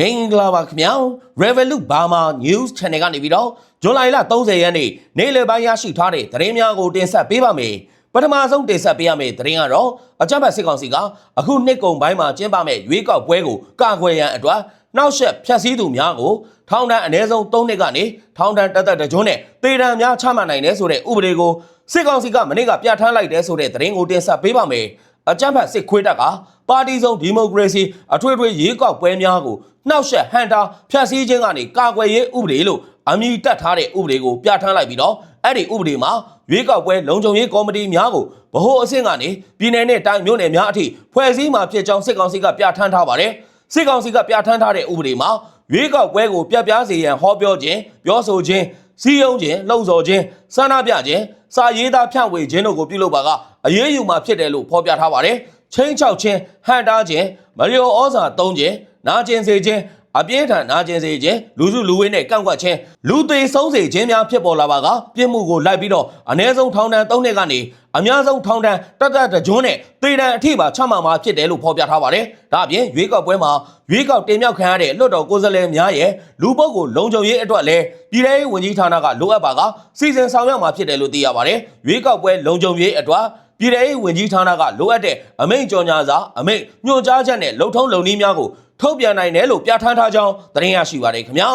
မင်္ဂလာပါခင်ဗျာ Revolut Burma News Channel ကနေပြီးတော့ဇွန်လ30ရက်နေ့နေ့လယ်ပိုင်းရရှိထားတဲ့သတင်းများကိုတင်ဆက်ပေးပါမယ်ပထမဆုံးတင်ဆက်ပေးရမယ့်သတင်းကတော့အကြမ်းဖက်စစ်ကောင်စီကအခုနှစ်ကုန်ပိုင်းမှာကျင်းပမယ့်ရွေးကောက်ပွဲကိုကာကွယ်ရန်အတွက်နောက်ဆက်ဖျက်ဆီးသူများကိုထောင်ဒဏ်အနည်းဆုံး3နှစ်ကနေထောင်ဒဏ်တသက်တကြွနဲ့တေဒဏ်များချမှတ်နိုင်တယ်ဆိုတဲ့ဥပဒေကိုစစ်ကောင်စီကမနေ့ကပြဋ္ဌာန်းလိုက်တယ်ဆိုတဲ့သတင်းကိုတင်ဆက်ပေးပါမယ်အကြမ်းဖက်စစ်ခွေးတပ်ကပါတီစုံဒီမိုကရေစီအထွေထွေရွေးကောက်ပွဲများကို နှောက်ယှက်ဟန်တာဖျက်ဆီးခြင်းကနေကာကွယ်ရေးဥပဒေလို့အမည်တက်ထားတဲ့ဥပဒေကိုပြဋ္ဌာန်းလိုက်ပြီးတော့အဲ့ဒီဥပဒေမှာရွေးကောက်ပွဲလုံခြုံရေးကော်မတီများကိုဗဟိုအဆင့်ကနေပြည်내နဲ့တိုင်းမြို့နယ်များအထိဖွဲ့စည်းမှာဖြစ်ကြောင်းစစ်ကောင်စီကပြဋ္ဌာန်းထားပါတယ်စစ်ကောင်စီကပြဋ္ဌာန်းထားတဲ့ဥပဒေမှာရွေးကောက်ပွဲကိုပြတ်ပြားစေရန်ဟောပြောခြင်းပြောဆိုခြင်းစီယုံခြင်းလှုံ့ဆော်ခြင်းစန္ဒပြခြင်းစာရေးသားဖြန့်ဝေခြင်းတို့ကိုပြုလုပ်ပါကအရေးယူမှာဖြစ်တယ်လို့ဖော်ပြထားပါတယ်ချင်းချောက်ခြင်းဟန်တာခြင်းမလျော်ဩဇာသုံးခြင်း နာကျင်စေခြင်းအပြင်းထန်နာကျင်စေခြင်းလူစုလူဝေးနဲ့ကန့်ကွက်ခြင်းလူသေးဆုံးစေခြင်းများဖြစ်ပေါ်လာပါကပြစ်မှုကိုလိုက်ပြီးတော့အ ਨੇ ဆုံးထောင်ဒဏ်၃နှစ်ကနေအများဆုံးထောင်ဒဏ်တက်တက်တကြွန်းနဲ့သေဒဏ်အထိပါချမှတ်မှာဖြစ်တယ်လို့ဖော်ပြထားပါတယ်။ဒါအပြင်ရွေးကောက်ပွဲမှာရွေးကောက်တင်မြှောက်ခံရတဲ့လွှတ်တော်ကိုယ်စားလှယ်များရဲ့လူပုဂ္ဂိုလ်လုံခြုံရေးအတွက်လည်းပြည်ထောင်ရေးဝန်ကြီးဌာနကလိုအပ်ပါကစီစဉ်ဆောင်ရွက်မှာဖြစ်တယ်လို့သိရပါတယ်။ရွေးကောက်ပွဲလုံခြုံရေးအတွက်ပြည်ထောင်ရေးဝန်ကြီးဌာနကလိုအပ်တဲ့အမိန့်ကြော်ညာစာအမိန့်ညွှန်ကြားချက်နဲ့လုံထုံးလုံနည်းများကို ထုတ်ပြန်နိုင်တယ်လို့ပြဋ္ဌာန်းထားကြောင်းသတင်းရရှိပါတယ်ခင်ဗျာ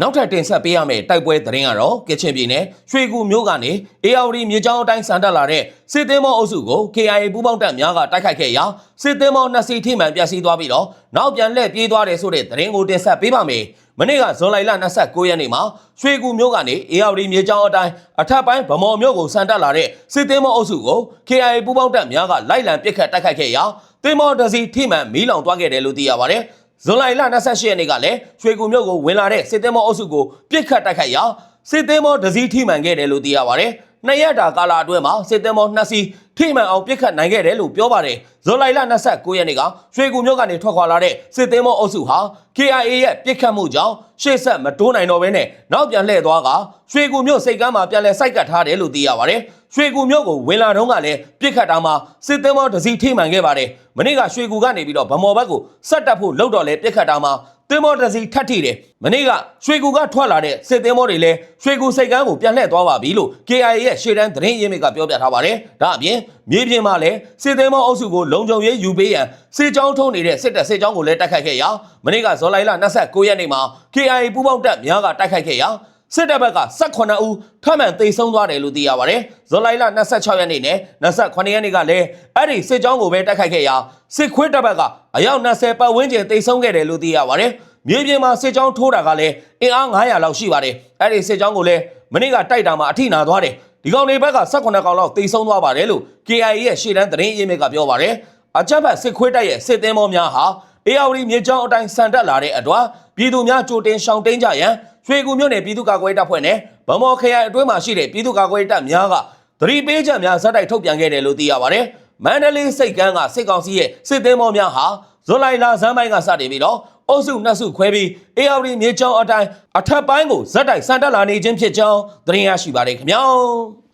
နောက်ထပ်တင်ဆက်ပေးရမယ့်တိုက်ပွဲသတင်းကတော့ကချင်ပြည်နယ်ရွှေကူမြို့ကနေအေယာဝတီမြေကြောင်းအတိုင်းဆန်တက်လာတဲ့စစ်သေးမောအုပ်စုကို KIA ပူးပေါင်းတပ်များကတိုက်ခိုက်ခဲ့ရာစစ်သေးမောနှစ်စီထိမှန်ပျက်စီးသွားပြီးတော့နောက်ပြန်လှည့်ပြေးသွားတယ်ဆိုတဲ့သတင်းကိုတင်ဆက်ပေးပါမယ်မနေ့ကဇွန်လ29ရက်နေ့မှာရွှေကူမြို့ကနေအေယာဝတီမြေကြောင်းအတိုင်းအထက်ပိုင်းဗမော်မြို့ကိုဆန်တက်လာတဲ့စစ်သေးမောအုပ်စုကို KIA ပူးပေါင်းတပ်များကလိုက်လံပစ်ခတ်တိုက်ခိုက်ခဲ့ရာ တင်မောတစီထိမှန်မီးလောင်သွားခဲ့တယ်လို့သိရပါတယ်ဇွန်လ28ရက်နေ့ကလည်းရွှေကူမြို့ကိုဝင်လာတဲ့စစ်သေးမောအုပ်စုကိုပစ်ခတ်တိုက်ခိုက်ရာစစ်သေးမောတစီထိမှန်ခဲ့တယ်လို့သိရပါတယ် နှစ်ရက်တာကာလအတွင်းမှာစစ်သည်မောနှစ်စီးထိမှန်အောင်ပြစ်ခတ်နိုင်ခဲ့တယ်လို့ပြောပါတယ်။ဇွန်လ29ရက်နေ့ကရွှေကူမြို့ကနေထွက်ခွာလာတဲ့စစ်သည်မောအုပ်စုဟာ KIA ရဲ့ပြစ်ခတ်မှုကြောင့်ရှေ့ဆက်မတိုးနိုင်တော့ဘဲနဲ့နောက်ပြန်လှည့်သွားကရွှေကူမြို့စိတ်ကမ်းမှာပြန်လဲစိုက်ကတ်ထားတယ်လို့သိရပါတယ်။ရွှေကူမြို့ကိုဝင်လာတော့ကလည်းပြစ်ခတ်တာမှာစစ်သည်မောတစ်စီးထိမှန်ခဲ့ပါတယ်။မနေ့ကရွှေကူကနေပြီးတော့ဗမော်ဘက်ကိုဆက်တက်ဖို့လှုပ်တော့လဲပြစ်ခတ်တာမှာ သင်္ဘောတစ်စီးထပ်ထိတယ်မနေ့ကရွှေကူကထွက်လာတဲ့စစ်သင်္ဘောတွေလည်းရွှေကူစိတ်ကမ်းကိုပြန်လှည့်သွားပါပြီလို့ KIA ရဲ့ရှေ့တန်းသတင်းရင်းမြစ်ကပြောပြထားပါတယ်ဒါအပြင်မြေပြင်မှာလည်းစစ်သင်္ဘောအုပ်စုကိုလုံခြုံရေးယူပေးရန်စစ်ကြောင်းထုံးနေတဲ့စစ်တပ်စစ်ကြောင်းကိုလည်းတိုက်ခိုက်ခဲ့ရာမနေ့ကဇော်လိုင်လ29ရက်နေ့မှာ KIA ပူးပေါင်းတပ်များကတိုက်ခိုက်ခဲ့ရာ စစ်တပ်ဘက်က18ဦးထပ်မံတိတ်ဆုံးသွားတယ်လို့သိရပါတယ်။ဇွန်လ26ရက်နေ့နဲ့28ရက်နေ့ကလည်းအဲ့ဒီစစ်ကြောင်းကိုပဲတိုက်ခိုက်ခဲ့ရာစစ်ခွေးတပ်ဘက်ကအယောက်20ပတ်ဝန်းကျင်တိတ်ဆုံးခဲ့တယ်လို့သိရပါတယ်။မြေပြင်မှာစစ်ကြောင်းထိုးတာကလည်းအင်အား900လောက်ရှိပါတယ်။အဲ့ဒီစစ်ကြောင်းကိုလည်းမနေ့ကတိုက်တာမှာအထိနာသွားတယ်။ဒီကောင်တွေဘက်က18ကောင်လောက်တိတ်ဆုံးသွားပါတယ်လို့ KIA ရဲ့ရှေ့တန်းသတင်းရင်းမြစ်ကပြောပါတယ်။အကြမ်းဖက်စစ်ခွေးတပ်ရဲ့စစ်သင်းမောများဟာအေယာဝတီမြေကြောင်းအတိုင်းဆန်တက်လာတဲ့အတွက်ပြည်သူများကြိုတင်ရှောင်တိန်ကြရန်ရွှေကူမြို့နယ်ပြည်သူ့ကာကွယ်တပ်ဖွဲ့နဲ့ဗမော်ခရိုင်အတွင်းမှာရှိတဲ့ပြည်သူ့ကာကွယ်တပ်များကသတိပေးချက်များဇက်တိုက်ထုတ်ပြန်ခဲ့တယ်လို့သိရပါတယ်။မန္တလေးစိတ်ကမ်းကစစ်ကောင်စီရဲ့စစ်သင်းမောများဟာဇွန်လလာဇန်ပိုင်းကစတင်ပြီးတော့အုပ်စုနှစ်စုခွဲပြီးအေယာဝတီမြေကြောင်းအတိုင်းအထက်ပိုင်းကိုဇက်တိုက်ဆန်တက်လာနေခြင်းဖြစ်ကြောင်းသတင်းရရှိပါတယ်ခင်ဗျာ။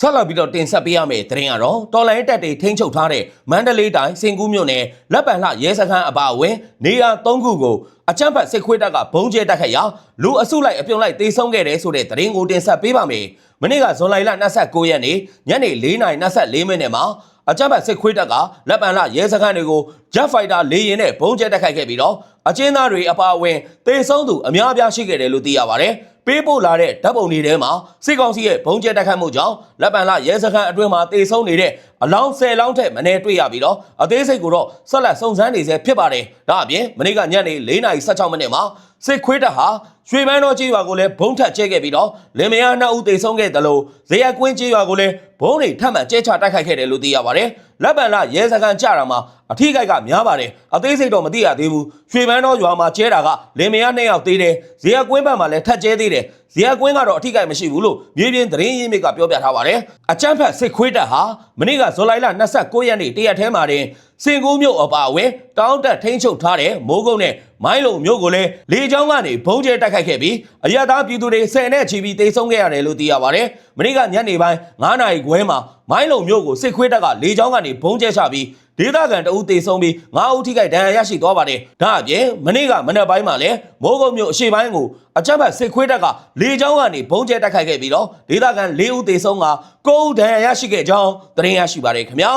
ဆက်လက်ပြီးတော့တင်ဆက်ပေးရမယ့်သတင်းကတော့တော်လိုင်းတက်တွေထိန်းချုပ်ထားတဲ့မန္တလေးတိုင်းစင်ကူးမြို့နယ်လက်ပံလှရဲစခန်းအပါအဝင်နေရာ၃ခုကိုအကြမ်းဖက်စစ်ခွေးတပ်ကဘုံကျဲတက်ခတ်ရာလူအစုလိုက်အပြုံလိုက်တေဆုံးခဲ့တယ်ဆိုတဲ့သတင်းကိုတင်ဆက်ပေးပါမယ်။မနေ့ကဇွန်လ29ရက်နေ့ညနေ4:24မိနစ်မှာ အကြမ်းဖက်စစ်ခွေးတပ်ကလက်ပံလှရဲစခန်းတွေကို Jet Fighter လေယာဉ်နဲ့ဘုံကျဲတက်ခတ်ခဲ့ပြီးတော့အကျဉ်းသားတွေအပါအဝင်တေဆုံးသူအများအပြားရှိခဲ့တယ်လို့သိရပါတယ်။ပေးပို့လာတဲ့ဓာတ်ပုံတွေထဲမှာစစ်ကောင်စီရဲ့ဘုံကျဲတက်ခတ်မှုကြောင့်လက်ပံလရဲစခန်းအတွင်းမှာတေဆုံးနေတဲ့အလောင်း10လောင်းထက်မနည်းတွေ့ရပြီးတော့အသေးစိတ်ကိုတော့ဆက်လက်စုံစမ်းနေဆဲဖြစ်ပါတယ်။ဒါအပြင်မနေ့ကညနေ4:16မိနစ်မှာ စစ်ခွေးတပ်ဟာရွှေမန်းတော်ကြီးရွာကိုလည်းဘုံထက်ကျဲခဲ့ပြီးတော့လင်မယားနှစ်ဦးတေဆုံးခဲ့တယ်လို့ဇေယျကွင်းကြီးရွာကိုလည်းဘုံတွေထပ်မံကျဲချတိုက်ခိုက်ခဲ့တယ်လို့သိရပါတယ်။လက်ပံလရဲစခန်းကြတာမှာအထီးကိုက်ကများပါတယ်။အသေးစိတ်တော့မသိရသေးဘူး။ရွှေမန်းတော်ရွာမှာကျဲတာကလင်မယားနှစ်ယောက်သေးတယ်။ဇေယျကွင်းဘက်မှာလည်းထပ်ကျဲသေးတယ်။ဇေယျကွင်းကတော့အထီးကိုက်မရှိဘူးလို့မြေပြင်သတင်းရင်းမြစ်ကပြောပြထားပါတယ်။အကြမ်းဖက်စစ်ခွေးတပ်ဟာမနေ့ကဇွန်လ29ရက်နေ့တရက်ထဲမှာတင်စင်ကူးမြို့အပါအဝင်တောင်းတက်ထိန်းချုပ်ထားတဲ့မိုးကုတ်နဲ့ မိုင်းလုံမြို့ကိုလည်းလေကြောင်းကနေဘုံကျဲတိုက်ခိုက်ခဲ့ပြီးအရသာပြည်သူတွေဆယ်နဲ့ချီပြီးတိတ်ဆုံးခဲ့ရတယ်လို့သိရပါတယ်။မနေ့ကညနေပိုင်း9နာရီခွဲမှာမိုင်းလုံမြို့ကိုစစ်ခွေးတပ်ကလေကြောင်းကနေဘုံကျဲချပြီးဒေသခံတအူးတေဆုံးပြီး9ဦးထိခိုက်ဒဏ်ရာရရှိသွားပါတယ်ဒါအပြင်မနေ့ကမနက်ပိုင်းမှာလည်းမိုးကုတ်မြို့အရှေ့ပိုင်းကိုအကြမ်းဖက်စစ်ခွေးတပ်ကလေကြောင်းကနေဘုံကျဲတိုက်ခိုက်ခဲ့ပြီးတော့ဒေသခံ4ဦးတေဆုံးက9ဦးဒဏ်ရာရရှိခဲ့ကြောင်းသတင်းရရှိပါတယ်ခင်ဗျာ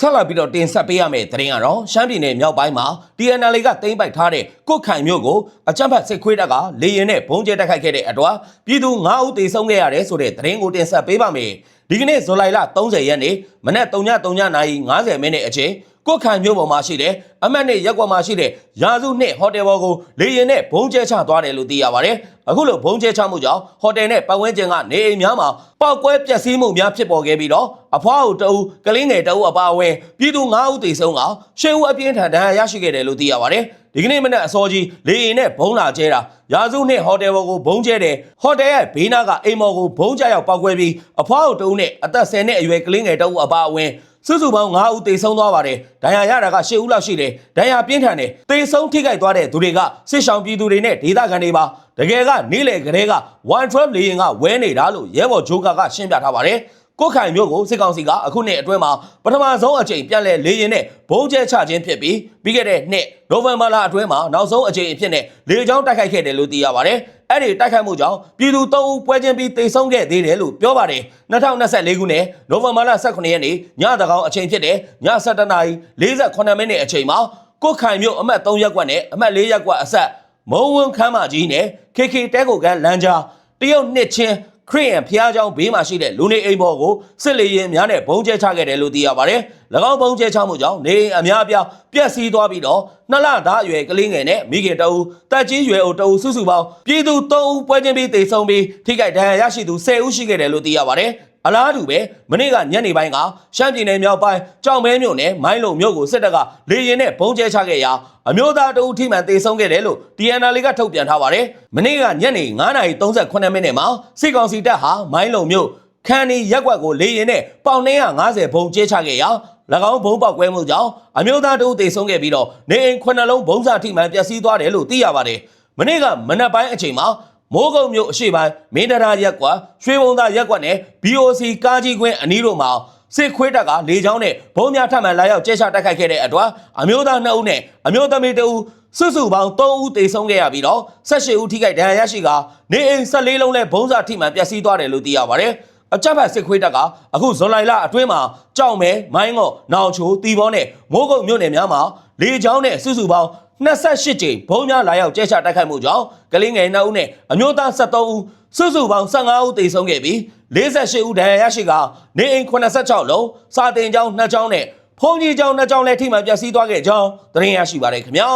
ဆက်လက်ပြီးတော့တင်ဆက်ပေးရမယ့်သတင်းကတော့ရှမ်းပြည်နယ်မြောက်ပိုင်းမှာ TNL ကတင်ပိုက်ထားတဲ့ကုတ်ခိုင်မြို့ကိုအကြမ်းဖက်စစ်ခွေးတပ်ကလေရင်နဲ့ဘုံကျဲတိုက်ခိုက်ခဲ့တဲ့အတွက်ပြည်သူ9ဦးသေဆုံးခဲ့ရတယ်ဆိုတဲ့သတင်းကိုတင်ဆက်ပေးပါမယ်။ဒီကနေ့ဇူလိုင်လ30ရက်နေ့မနက်3:30နာရီ50မိနစ်အချိန်ကုတ်ခိုင်မြို့ပေါ်မှာရှိတဲ့အမတ်နဲ့ရက်ကွက်မှာရှိတဲ့ရာစုနှစ်ဟိုတယ်ဘော်ကိုလေရင်နဲ့ဘုံကျဲချသွားတယ်လို့သိရပါတယ်။ အခုလိုဘုံကျဲချမှုကြောင့်ဟိုတယ်နဲ့ပတ်ဝန်းကျင်ကနေအိမ်များမှာပောက်ကွဲပျက်စီးမှုများဖြစ်ပေါ်ခဲ့ပြီးတော့အဖွားအုပ်တအူးကလေးငယ်တအူးအပါအဝင်ပြည်သူ9ဦးသေဆုံးကရှေ့ဦးအပြင်းထန်ဒဏ်ရာရရှိခဲ့တယ်လို့သိရပါတယ်။ဒီကနေ့မနက်အစောကြီးလေရင်နဲ့ဘုံလာကျဲတာရာစုနှစ်ဟိုတယ်ဘော်ကိုဘုံကျဲတယ်ဟိုတယ်ရဲ့ဘေးနားကအိမ်မော်ကိုဘုံကျရောက်ပောက်ကွဲပြီးအဖွားအုပ်တအူးနဲ့အသက်10နှစ်အရွယ်ကလေးငယ်တအူးအပါအဝင် စုစုပေါင်း9ဦးသေဆုံးသွားပါတယ်။ဒဏ်ရာရတာက10ဦးလောက်ရှိတယ်။ဒဏ်ရာပြင်းထန်တယ်။သေဆုံးထိခိုက်သွားတဲ့သူတွေကစစ်ဆောင်ပြည်သူတွေနဲ့ဒေသခံတွေပါ။တကယ်ကနေ့လေကလေးက112လေရင်ကဝဲနေတာလို့ရဲဘော်ဂျိုကာကရှင်းပြထားပါတယ်။ ကိုက်ခိုင်မျိုးကိုစစ်ကောင်စီကအခုနှစ်အတွင်းမှာပထမဆုံးအကြိမ်ပြန်လည်လေရင်နဲ့ဘုံကျဲချခြင်းဖြစ်ပြီးပြီးခဲ့တဲ့နှစ်နိုဝင်ဘာလအတွင်းမှာနောက်ဆုံးအကြိမ်အဖြစ်နဲ့လေကြောင်းတိုက်ခိုက်ခဲ့တယ်လို့သိရပါတယ်။အဲ့ဒီတိုက်ခိုက်မှုကြောင့်ပြည်သူ၃ဦးပွဲချင်းပြီးတိတ်ဆုံးခဲ့သေးတယ်လို့ပြောပါတယ်2024ခုနှစ်နိုဝင်ဘာလ18ရက်နေ့ညတကောင်အချိန်ဖြစ်တဲ့ည7:00နာရီ48မိနစ်အချိန်မှာကိုက်ခိုင်မြို့အမှတ်3ရပ်ကွက်နဲ့အမှတ်4ရပ်ကွက်အဆက်မုံဝန်းခမ်းမကြီးနဲ့ KK တဲကိုကန်လမ်းကြားတရုတ်နှစ်ချင်း ခရီးရန်ဖျားเจ้าဘေးမှာရှိတဲ့လူနေအိမ်ပေါ်ကိုစစ်လေရင်များနဲ့ဘုံကျဲချခဲ့တယ်လို့သိရပါတယ်။၎င်းဘုံကျဲချမှုကြောင့်နေအိမ်အများအပြားပျက်စီးသွားပြီးတော့နှစ်လသားအရွယ်ကလေးငယ်နဲ့မိခင်တအူတက်ကြီးရွယ်အိုတအူစုစုပေါင်းပြည်သူ၃ဦးပွဲချင်းပြီးတေဆုံးပြီးထိခိုက်ဒဏ်ရာရရှိသူ10ဦးရှိခဲ့တယ်လို့သိရပါတယ်။ အလားတူပဲမနေ့ကညနေပိုင်းကရှမ်းပြည်နယ်မြောက်ပိုင်းကြောင်မဲမြို့နယ်မိုင်းလုံမြို့ကိုစစ်တပ်ကလေရင်နဲ့ဘုံကျဲချခဲ့ရာအမျိုးသားတအူထိမှန်တေဆုံးခဲ့တယ်လို့ TNL ကထုတ်ပြန်ထားပါတယ်။မနေ့ကညနေ9:38မိနစ်မှာစစ်ကောင်စီတပ်ဟာမိုင်းလုံမြို့ခန်းနီရက်ကွက်ကိုလေရင်နဲ့ပေါင်250ဘုံကျဲချခဲ့ရာ၎င်းဘုံပေါက်ကွဲမှုကြောင့်အမျိုးသားတအုပ်သေဆုံးခဲ့ပြီးတော့နေအိမ်ခုနှစ်လုံးဘုံစာထိမှန်ပျက်စီးသွားတယ်လို့သိရပါတယ်။မနေ့ကမနက်ပိုင်းအချိန်မှာ မိုးကုတ်မြို့အရှိပိုင်းမင်းတရာရက်ကွက်ရွှေဘုံသာရက်ကွက်နဲ့ BOC ကားကြီးကွင်းအနီးတို့မှာစစ်ခွေးတပ်ကလေကြောင်းနဲ့ဘုံများထပ်မံလာရောက်ကျဲချတိုက်ခိုက်ခဲ့တဲ့အတွက်အမျိုးသား2ဦးနဲ့အမျိုးသမီး2ဦးစုစုပေါင်း3ဦးသေဆုံးခဲ့ရပြီးတော့18ဦးထိခိုက်ဒဏ်ရာရရှိကနေအိမ်14လုံးနဲ့ဘုံစာထိမှန်ပျက်စီးသွားတယ်လို့သိရပါတယ်။အကြက်ဖက်စစ်ခွေးတပ်ကအခုဇွန်လလအတွင်းမှာကြောက်မဲမိုင်းငေါ့နောင်ချိုတီဘောနဲ့မိုးကုတ်မြို့နယ်များမှာလေကြောင်းနဲ့စုစုပေါင်း 28ကြိမ်ဘုံများလာရောက်ကျဲချတိုက်ခိုက်မှုကြောင့်ကလေးငယ်2ဦးနဲ့အမျိုးသား73ဦးစုစုပေါင်း15ဦးသေဆုံးခဲ့ပြီး48ဦးဒဏ်ရာရရှိကနေအိမ်86လုံးစာတင်ကျောင်း2ကျောင်းနဲ့ဖုန်ကြီးကျောင်း2ကျောင်းလည်းထိမှန်ပျက်စီးသွားခဲ့ကြောင်းသတင်းရရှိပါတယ်ခင်ဗျာ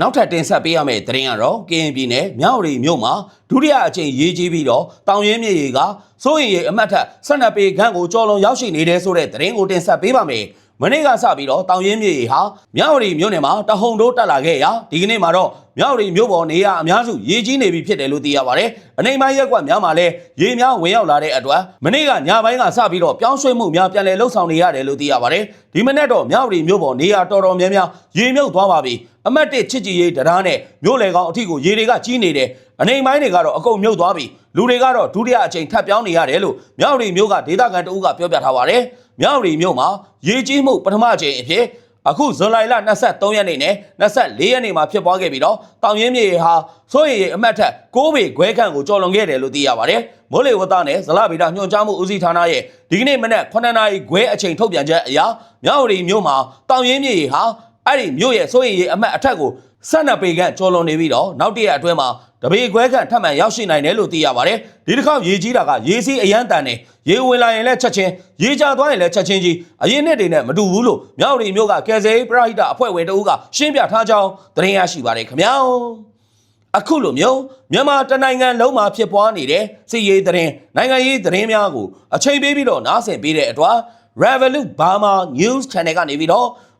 နောက်ထပ်တင်ဆက်ပေးရမယ့်သတင်းကတော့ KNP နဲ့မြောက်ရီမြို့မှာဒုတိယအကြိမ်ရေးကြီးပြီးတော့တောင်ရင်းမြေရီကစိုးရင်ရီအမတ်ထက်12ပေခန့်ကိုကြော်လွန်ရောက်ရှိနေတဲ့ဆိုတဲ့သတင်းကိုတင်ဆက်ပေးပါမယ်။ မနေ့ကစပြီးတော့တောင်ရင်းမြေရီဟာမြောက်ရီမြို့နယ်မှာတဟုန်တိုးတက်လာခဲ့ရာဒီကနေ့မှာတော့မြောက်ရီမြို့ပေါ်နေရအများစုရေကြီးနေပြီဖြစ်တယ်လို့သိရပါတယ်။အနေပိုင်းရက်ကွက်များမှာလည်းရေများဝင်ရောက်လာတဲ့အတွက်မနေ့ကညပိုင်းကစပြီးတော့ပြောင်းရွှေ့မှုများပြန်လည်လှုပ်ဆောင်နေရတယ်လို့သိရပါတယ်။ဒီမနေ့တော့မြောက်ရီမြို့ပေါ်နေရတော်တော်များများရေမြုပ်သွားပါပြီ။အမတ်တစ်ချစ်ကြည်ရေးတရားနဲ့မြို့လေကောင်အထီကိုရေတွေကကြီးနေတယ်။အနေပိုင်းတွေကတော့အကုန်မြုပ်သွားပြီ။လူတွေကတော့ဒုတိယအချိန်ထပ်ပြောင်းနေရတယ်လို့မြောက်ရီမြို့ကဒေသခံတအုပ်ကပြောပြထားပါတယ်။ မြောက်ရီမြို့မှာရေကြီးမှုပထမအချိန်အဖြစ်အခုဇွန်လလ23ရက်နေ့နဲ့24ရက်နေ့မှာဖြစ်ပွားခဲ့ပြီးတော့တောင်ရင်းမြေဟာစိုးရိမ်အမတ်ထက်6ပေခွဲခန့်ကိုကျော်လွန်ခဲ့တယ်လို့သိရပါတယ်။မိုးလေဝသနဲ့ဇလဗေဒညွှန်ကြားမှုဦးစီးဌာနရဲ့ဒီကနေ့မနက်9နာရီခွဲအချိန်ထုတ်ပြန်ချက်အရမြောက်ရီမြို့မှာတောင်ရင်းမြေဟာအဲ့ဒီမြို့ရဲ့စိုးရိမ်အမတ်အထက်ကို 12ပေခန့်ကျော်လွန်နေပြီးတော့နောက်တရက်အတွင်းမှာတပေခွဲခန့်ထပ်မံရောက်ရှိနိုင်တယ်လို့သိရပါတယ်။ဒီတစ်ခါရေကြီးတာကရေစီးအရန်တန်နေရေဝင်လာရင်လည်းချက်ချင်းရေကျသွားရင်လည်းချက်ချင်းကြီးအရင်နှစ်တွေနဲ့မတူဘူးလို့မြောက်ရီမျိုးကကယ်ဆယ်ရေးပရဟိတအဖွဲ့ဝင်တဦးကရှင်းပြထားကြောင်းသတင်းရရှိပါတယ်ခင်ဗျာ။အခုလိုမျိုးမြန်မာတနိုင်ငံလုံးမှာဖြစ်ပွားနေတဲ့စီရေးသတင်းနိုင်ငံရေးသတင်းများကိုအချိန်ပေးပြီးတော့နားဆင်ပေးတဲ့အတွက် Revolut Burma News Channel ကနေပြီးတော့